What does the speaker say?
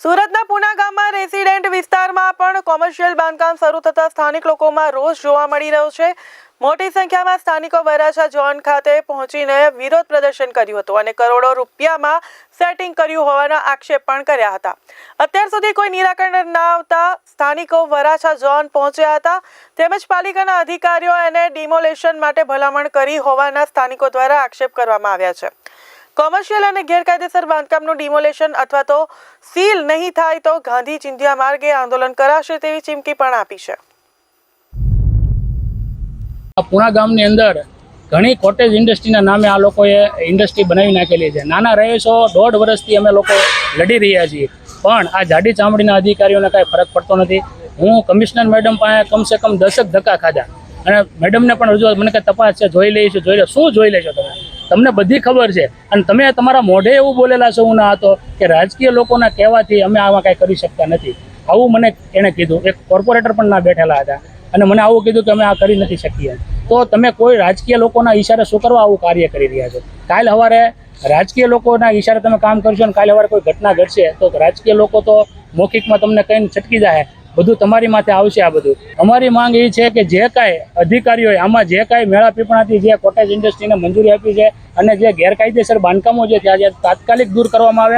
સુરતના પુના ગામમાં રેસિડેન્ટ વિસ્તારમાં પણ કોમર્શિયલ બાંધકામ શરૂ થતા સ્થાનિક લોકોમાં રોષ જોવા મળી રહ્યો છે. મોટી સંખ્યામાં સ્થાનિકો વરાછા ઝોન ખાતે પહોંચીને વિરોધ પ્રદર્શન કર્યું હતું અને કરોડો રૂપિયામાં સેટિંગ કર્યું હોવાના આક્ષેપ પણ કર્યા હતા. અત્યાર સુધી કોઈ નિરાકરણ ના આવતા સ્થાનિકો વરાછા ઝોન પહોંચ્યા હતા. તેમજ પાલિકાના અધિકારીઓ એને ડિમોલેશન માટે ભલામણ કરી હોવાના સ્થાનિકો દ્વારા આક્ષેપ કરવામાં આવ્યા છે. કોમર્શિયલ અને ગેરકાયદેસર બાંધકામનું ડિમોલેશન અથવા તો સીલ નહીં થાય તો ગાંધી ચિંધ્યા માર્ગે આંદોલન કરાશે તેવી ચીમકી પણ આપી છે. પુણા ગામની અંદર ઘણી કોટેજ ઇન્ડસ્ટ્રીના નામે આ લોકોએ ઇન્ડસ્ટ્રી બનાવી નાખેલી છે. નાના રહીશો દોઢ વર્ષથી અમે લોકો લડી રહ્યા છીએ. પણ આ જાડી ચામડીના અધિકારીઓને કાંઈ ફરક પડતો નથી. હું કમિશનર મેડમ પાસે કમસે કમ દસક ધક્કા ખાધા. અને મેડમને પણ રજૂઆત, મને કે તપાસ છે, જોઈ લઈશું, જોઈ લે. શું જોઈ લેશો તમે? તમને બધી ખબર છે. અને તમે તમારા મોઢે એવું બોલેલા છો હું હતો કે રાજકીય લોકોના કહેવાથી અમે આમાં કાંઈ કરી શકતા નથી. આવું મને એણે કીધું. એક કોર્પોરેટર પણ ના બેઠેલા હતા. અને મને આવું કીધું કે અમે આ કરી નથી શકીએ. તો તમે કોઈ રાજકીય લોકોના ઈશારે શું કરવા આવું કાર્ય કરી રહ્યા છો? કાલ હવારે રાજકીય લોકોના ઈશારે તમે કામ કરશો અને કાલે હવારે કોઈ ઘટના ઘટશે, તો રાજકીય લોકો તો મૌખિકમાં તમને કહીને છટકી જાય બધું તમારી માથે આવશે આ બધું. અમારી માંગ એ છે કે જે કાંઈ અધિકારીઓએ, આમાં જે કાંઈ મેળા પીપણાથી જે કોટેજ ઇન્ડસ્ટ્રીને મંજૂરી આપી છે અને જે ગેરકાયદેસર બાંધકામો છે ત્યાં જે તાત્કાલિક દૂર કરવામાં આવે